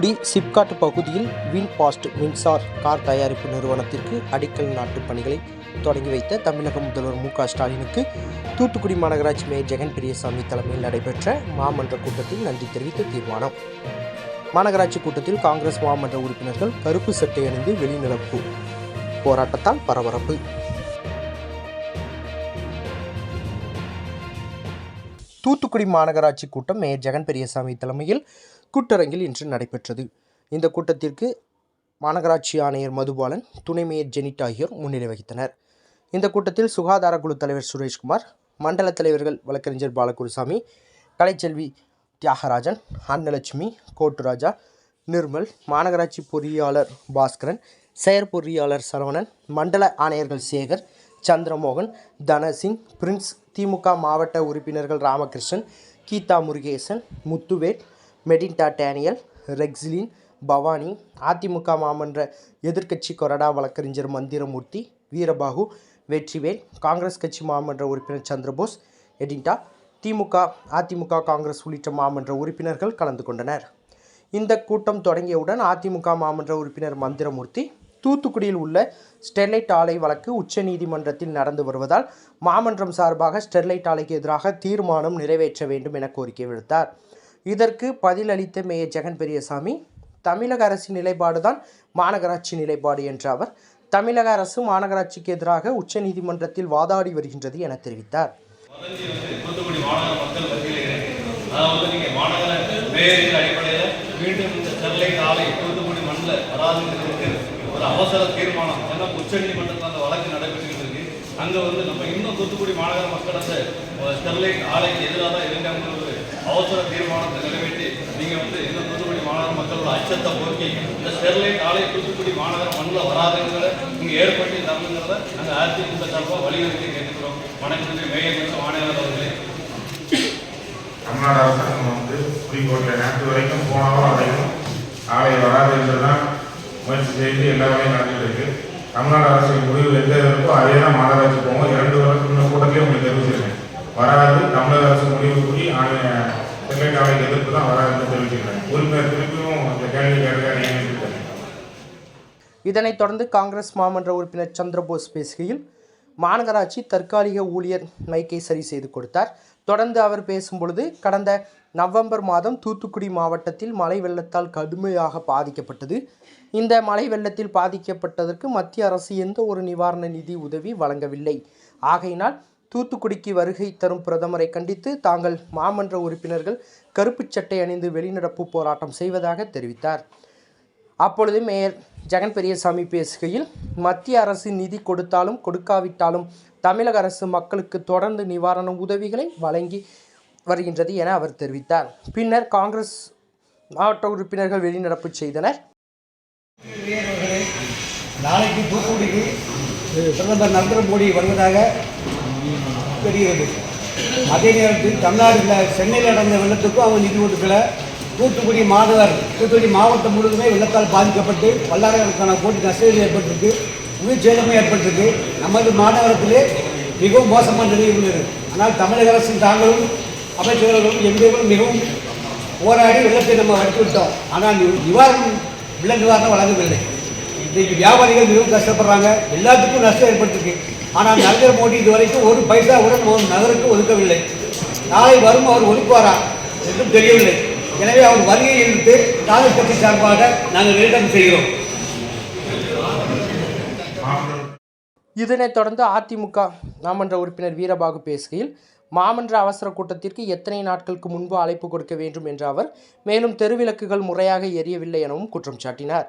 தூத்துக்குடி சிப்காட் பகுதியில் win past மின்சார் car தயாரிப்பு நிறுவனத்திற்கு அடிக்கல் நாட்டு பணிகளை தொடங்கி வைத்த தமிழக முதல்வர் மு ஸ்டாலினுக்கு தூத்துக்குடி மாநகராட்சி மேயர் ஜெகன் பெரியசாமி தலைமையில் நடைபெற்ற மாமன்ற கூட்டத்தில் நன்றி தெரிவித்த தீர்மானம். மாநகராட்சி கூட்டத்தில் காங்கிரஸ் மாமன்ற உறுப்பினர்கள் கருப்பு சட்டை அணிந்து வெளிநடப்பு போராட்டத்தால் பரபரப்பு. தூத்துக்குடி மாநகராட்சி கூட்டம் மேயர் ஜெகன் பெரியசாமி தலைமையில் கூட்டரங்கில் இன்று நடைபெற்றது. இந்த கூட்டத்திற்கு மாநகராட்சி ஆணையர் மதுபாலன் துணை மேயர் ஜெனிட் ஆகியோர் முன்னிலை வகித்தனர். இந்த கூட்டத்தில் சுகாதார குழு தலைவர் சுரேஷ்குமார் மண்டல தலைவர்கள் வழக்கறிஞர் பாலகுருசாமி கலைச்செல்வி தியாகராஜன் அன்னலட்சுமி கோட்டுராஜா நிர்மல் மாநகராட்சி பொறியாளர் பாஸ்கரன் செயற் பொறியாளர் சரவணன் மண்டல ஆணையர்கள் சேகர் சந்திரமோகன் தனசிங் பிரின்ஸ் திமுக மாவட்ட உறுப்பினர்கள் ராமகிருஷ்ணன் கீதா முருகேசன் முத்துவேல் மெடின்டா டேனியல் ரெக்ஸிலின் பவானி அதிமுக மாமன்ற எதிர்க்கட்சி கொறடா வழக்கறிஞர் மந்திரமூர்த்தி வீரபாகு வெற்றிவேல் காங்கிரஸ் கட்சி மாமன்ற உறுப்பினர் சந்திரபோஸ் எடின்டா திமுக அதிமுக காங்கிரஸ் உள்ளிட்ட மாமன்ற உறுப்பினர்கள் கலந்து கொண்டனர். இந்த கூட்டம் தொடங்கியவுடன் அதிமுக மாமன்ற உறுப்பினர் மந்திரமூர்த்தி தூத்துக்குடியில் உள்ள ஸ்டெர்லைட் ஆலை வழக்கு உச்சநீதிமன்றத்தில் நடந்து வருவதால் மாமன்றம் சார்பாக ஸ்டெர்லைட் ஆலைக்கு எதிராக தீர்மானம் நிறைவேற்ற வேண்டும் என கோரிக்கை விடுத்தார். இதற்கு பதிலளித்த மேயர் ஜெகன் பெரியசாமி தமிழக அரசின் நிலைப்பாடுதான் மாநகராட்சி நிலைப்பாடு என்ற அவர் தமிழக அரசு மாநகராட்சிக்கு எதிராக உச்சநீதிமன்றத்தில் வாதாடி வருகின்றது என தெரிவித்தார். ஒரு அவசர தீர்மானம் ஏன்னா உச்சநீதிமன்றத்தில் அந்த வழக்கு நடைபெற்றுக்கிட்டு இருக்கு அங்க வந்து நம்ம இன்னும் தூத்துக்குடி மாநகர மக்கள் அந்த ஸ்டெர்லைட் ஆலைக்கு எதிராக தான் இருக்காங்கிற ஒரு அவசர தீர்மானத்தை நிறைவேற்றி நீங்கள் வந்து இந்த தூத்துக்குடி மாநகர மக்களோட அச்சத்தை போக்கி இந்த ஸ்டெர்லைட் ஆலை தூத்துக்குடி மாநகர மண்ணில் வராதுங்கிறத நீங்கள் ஏற்படுத்தி தரணுங்கிறத நாங்கள் அதிமுக சார்பாக வலியுறுத்தி கேட்டுக்கிறோம். வணக்கம் மேயர் மற்றும் ஆணையாளர் அவர்களே. தமிழ்நாடு அரசாங்கம் வந்து குறிக்கோட்டில் நேற்று வரைக்கும் போன வாரம் வரைக்கும் ஆலை வராது என்றுதான் முயற்சி செய்து எல்லா வேலையும் நடந்துட்டு இருக்கு. தமிழ்நாடு அரசின் முடிவு எந்த இருக்கோ அதே தான் மாநகராட்சி போவோம் இரண்டு வருஷம் இந்த கூட்டத்திலே உங்களுக்கு தெரிவிச்சிருக்கேன். வராது தமிழக அரசு முடிவு கூடி ஆணைய செங்கல் எதிர்ப்பு தான் வராதுன்னு தெரிவிச்சிருக்கேன் உறுப்பினர் திருப்பியும் அந்த கேள்வி இதனைத் தொடர்ந்து காங்கிரஸ் மாமன்ற உறுப்பினர் சந்திரபோஸ் பேசுகையில் மாநகராட்சி தற்காலிக ஊழியர் மைக்கை சரி செய்து கொடுத்தார். தொடர்ந்து அவர் பேசும்பொழுது கடந்த நவம்பர் மாதம் தூத்துக்குடி மாவட்டத்தில் மழை வெள்ளத்தால் கடுமையாக பாதிக்கப்பட்டது. இந்த மழை வெள்ளத்தில் பாதிக்கப்பட்டதற்கு மத்திய அரசு எந்த ஒரு நிவாரண நிதி உதவி வழங்கவில்லை. ஆகையினால் தூத்துக்குடிக்கு வருகை தரும் பிரதமரை கண்டித்து தாங்கள் மாமன்ற உறுப்பினர்கள் கருப்புச் சட்டை அணிந்து வெளிநடப்பு போராட்டம் செய்வதாக தெரிவித்தார். அப்பொழுது மேயர் ஜெகன் பெரியசாமி பேசுகையில் மத்திய அரசு நிதி கொடுத்தாலும் கொடுக்காவிட்டாலும் தமிழக அரசு மக்களுக்கு தொடர்ந்து நிவாரண உதவிகளை வழங்கி வருகின்றது என அவர் தெரிவித்தார். பின்னர் காங்கிரஸ் மாவட்ட உறுப்பினர்கள் வெளிநடப்பு செய்தனர். நாளைக்கு தூத்துக்குடிக்கு பிரதமர் நரேந்திர மோடி வருவதாக தெரிகிறது. அதே நேரத்தில் தமிழ்நாட்டில் சென்னையில் நடந்த வெள்ளத்துக்கும் அவங்க நிதி ஒதுக்கல. தூத்துக்குடி மாநகர் தூத்துக்குடி மாவட்டம் முழுவதுமே வெள்ளத்தால் பாதிக்கப்பட்டு பல்லாயிரக்கணக்கான கோடி நஷ்டங்கள் ஏற்பட்டிருக்கு உயிர் சேதமும் ஏற்பட்டிருக்கு. நமது மாநகரத்திலே மிகவும் மோசமான நிலை உள்ளது ஆனால் தமிழக அரசின் தாங்களும் அமைச்சர்களும் எங்களும் மிகவும் போராடி வெள்ளத்தை நம்ம அடித்து விட்டோம் ஆனால் நிவாரணம் வெள்ள நிவாரணம் வழங்கவில்லை இன்றைக்கு வியாபாரிகள் மிகவும் கஷ்டப்படுறாங்க. எல்லாத்துக்கும் நஷ்டம் ஏற்பட்டிருக்கு. ஆனால் நரேந்திர மோடி இதுவரைக்கும் ஒரு பைசா கூட ஒரு நகருக்கு ஒதுக்கவில்லை. நாளை வரும் அவர் ஒதுக்குவாரா என்றும் தெரியவில்லை. எனவே அவர் வருகை எதிர்த்து காங்கிரஸ் கட்சி சார்பாக நாங்கள் வெளியிடம் செய்கிறோம். இதனைத் தொடர்ந்து அதிமுக மாமன்ற உறுப்பினர் வீரபாகு பேசுகையில் மாமன்ற அவசர கூட்டத்திற்கு எத்தனை நாட்களுக்கு முன்பு அழைப்பு கொடுக்க வேண்டும் என்ற அவர் மேலும் தெருவிளக்குகள் முறையாக எரியவில்லை எனவும் குற்றம் சாட்டினார்.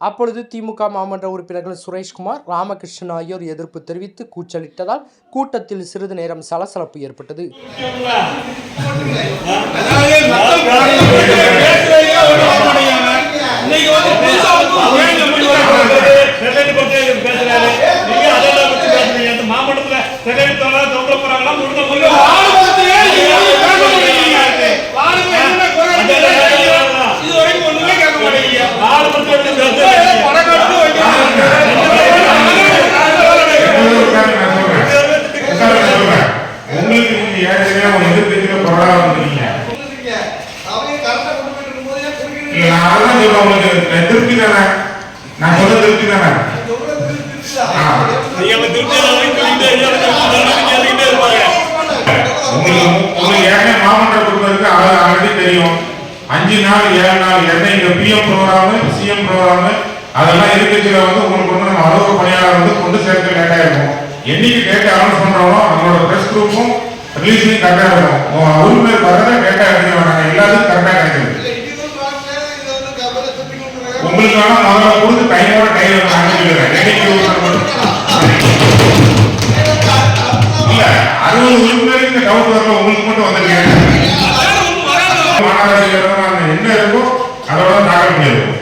அப்பொழுது திமுக மாமன்ற உறுப்பினர்கள் சுரேஷ்குமார் ராமகிருஷ்ணன் ஆகியோர் எதிர்ப்பு தெரிவித்து கூச்சலிட்டதால் கூட்டத்தில் சிறிது நேரம் சலசலப்பு ஏற்பட்டது. உங்களுக்கு தெரியும். அஞ்சு நாள் ஏழு நாள் என்ன இங்க பிஎம் ப்ரோகிராம் சிஎம் ப்ரோக்ராம் அதெல்லாம் இருக்கிறதுல வந்து உங்களுக்கு வந்து நம்ம அலுவலக பணியாளர் வந்து கொண்டு சேர்க்க லேட்டாக இருக்கும் என்னைக்கு டேட்டா அனௌன்ஸ் பண்ணுறோமோ நம்மளோட ப்ரெஸ் குரூப்பும் ரிலீஸையும் கரெக்டாக இருக்கும். பேர் பார்த்தா டேட்டா எடுக்க வேணாங்க எல்லாத்துக்கும் கரெக்டாக கிடைக்கிறது உங்களுக்கான முதல்ல கொடுத்து டைமோட டைம் நான் இல்ல அறுபது உறுப்பினருக்கு டவுட் வரல உங்களுக்கு மட்டும் வந்திருக்கேன் மாநகராட்சி என்ன இருக்கோ அதோட தாக்கல் பண்ணிடுவோம்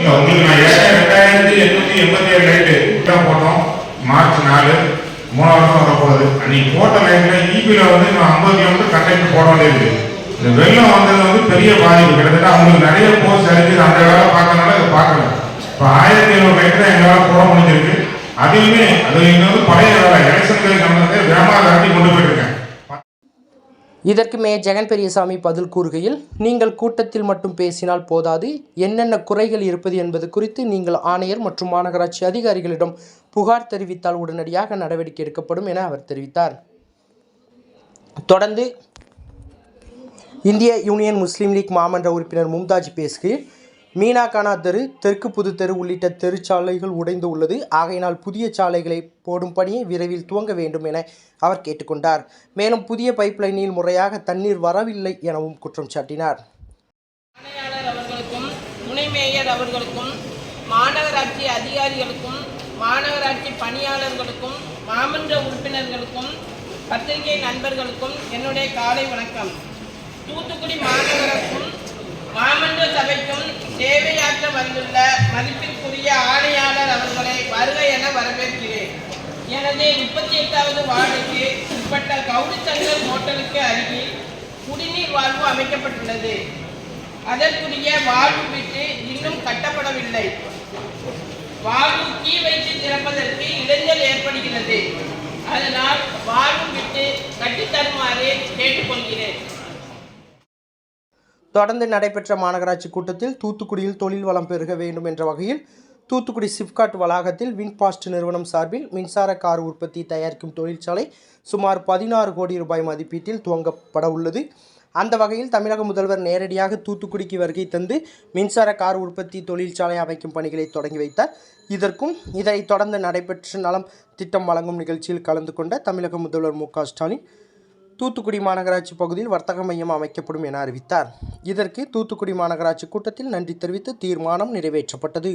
நான் உங்களுக்கு நான் ஏற்கனவே ரெண்டாயிரத்தி எண்ணூத்தி எண்பத்தி ஏழு லைட்டு போட்டோம். மார்ச் நாலு. மூணாவது வரப்போகுது அன்னைக்கு போட்ட லைன்ல ஈபியில் வந்து நான் ஐம்பது கிலோமீட்டர் கண்டக்ட் போட வேண்டியது. இந்த வெள்ளம் வந்தது வந்து பெரிய பாதிப்பு. கிட்டத்தட்ட அவங்களுக்கு நிறைய போஸ்ட் அடிச்சு அந்த வேலை பார்க்கறனால இதை பார்க்கல. இப்போ ஆயிரத்தி ஐநூறு லைட் தான் எங்களால் போட முடிஞ்சிருக்கு. அதையுமே அது இங்கே வந்து பழைய வேலை எலெக்ஷன் கம்பெனி வேகமாக கட்டி கொண்டு போயிட்டு இதற்கு மே ஜெகன் பெரியசாமி பதில் கூறுகையில் நீங்கள் கூட்டத்தில் மட்டும் பேசினால் போதாது. என்னென்ன குறைகள் இருப்பது என்பது குறித்து நீங்கள் ஆணையர் மற்றும் மாநகராட்சி அதிகாரிகளிடம் புகார் தெரிவித்தால் உடனடியாக நடவடிக்கை எடுக்கப்படும் என அவர் தெரிவித்தார். தொடர்ந்து இந்திய யூனியன் முஸ்லீம் லீக் மாமன்ற உறுப்பினர் மும்தாஜ் பேசுகையில் மீனாகானா தெரு தெற்கு புது தெரு உள்ளிட்ட தெருச்சாலைகள் உடைந்து உள்ளது. ஆகையினால் புதிய சாலைகளை போடும் பணியை விரைவில் துவங்க வேண்டும் என அவர் கேட்டுக்கொண்டார். மேலும் புதிய பைப்லைனில் முறையாக தண்ணீர் வரவில்லை எனவும் குற்றம் சாட்டினார். அவர்களுக்கும் துணை மேயர் அவர்களுக்கும் மாநகராட்சி அதிகாரிகளுக்கும் மாநகராட்சி பணியாளர்களுக்கும் மாமன்ற உறுப்பினர்களுக்கும் பத்திரிகை நண்பர்களுக்கும் என்னுடைய காலை வணக்கம். தூத்துக்குடி மாநகருக்கும் மாமன்ற சபைக்கும் சேவையாற்ற வந்துள்ள மதிப்பிற்குரிய ஆணையாளர் அவர்களை வருக என வரவேற்கிறேன். எனது முப்பத்தி எட்டாவது வார்டுக்கு உட்பட்ட கவுரிசங்கர் ஹோட்டலுக்கு அருகில் குடிநீர் வாழ்வு அமைக்கப்பட்டுள்ளது. அதற்குரிய வாழ்வு வீட்டு இன்னும் கட்டப்படவில்லை. வாழ்வு தீ வைத்து திறப்பதற்கு இடைஞ்சல் ஏற்படுகிறது. அதனால் வாழ்வு விட்டு கட்டித்தருமாறு கேட்டுக்கொள்கிறேன். தொடர்ந்து நடைபெற்ற மாநகராட்சி கூட்டத்தில் தூத்துக்குடியில் தொழில் வளம் பெருக வேண்டும் என்ற வகையில் தூத்துக்குடி சிப்காட் வளாகத்தில் வின்பாஸ்ட் நிறுவனம் சார்பில் மின்சார கார் உற்பத்தி தயாரிக்கும் தொழிற்சாலை சுமார் பதினாறு கோடி ரூபாய் மதிப்பீட்டில் துவங்கப்பட உள்ளது. அந்த வகையில் தமிழக முதல்வர் நேரடியாக தூத்துக்குடிக்கு வருகை தந்து மின்சார கார் உற்பத்தி தொழிற்சாலை அமைக்கும் பணிகளை தொடங்கி வைத்தார். இதற்கும் இதனைத் தொடர்ந்து நடைபெற்ற நலம் திட்டம் வழங்கும் நிகழ்ச்சியில் கலந்து கொண்ட தமிழக முதல்வர் மு ஸ்டாலின் தூத்துக்குடி மாநகராட்சி பகுதியில் வர்த்தக மையம் அமைக்கப்படும் என அறிவித்தார். இதற்கு தூத்துக்குடி மாநகராட்சி கூட்டத்தில் நன்றி தெரிவித்து தீர்மானம் நிறைவேற்றப்பட்டது.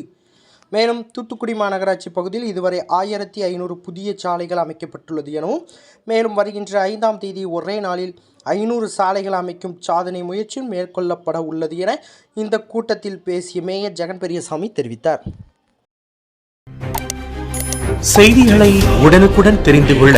மேலும் தூத்துக்குடி மாநகராட்சி பகுதியில் இதுவரை ஆயிரத்தி ஐநூறு புதிய சாலைகள் அமைக்கப்பட்டுள்ளது எனவும் மேலும் வருகின்ற ஐந்தாம் தேதி ஒரே நாளில் ஐநூறு சாலைகள் அமைக்கும் சாதனை முயற்சியும் மேற்கொள்ளப்பட உள்ளது என இந்த கூட்டத்தில் பேசிய மேயர் ஜெகன் பெரியசாமி தெரிவித்தார். செய்திகளை உடனுக்குடன் தெரிந்து கொள்ள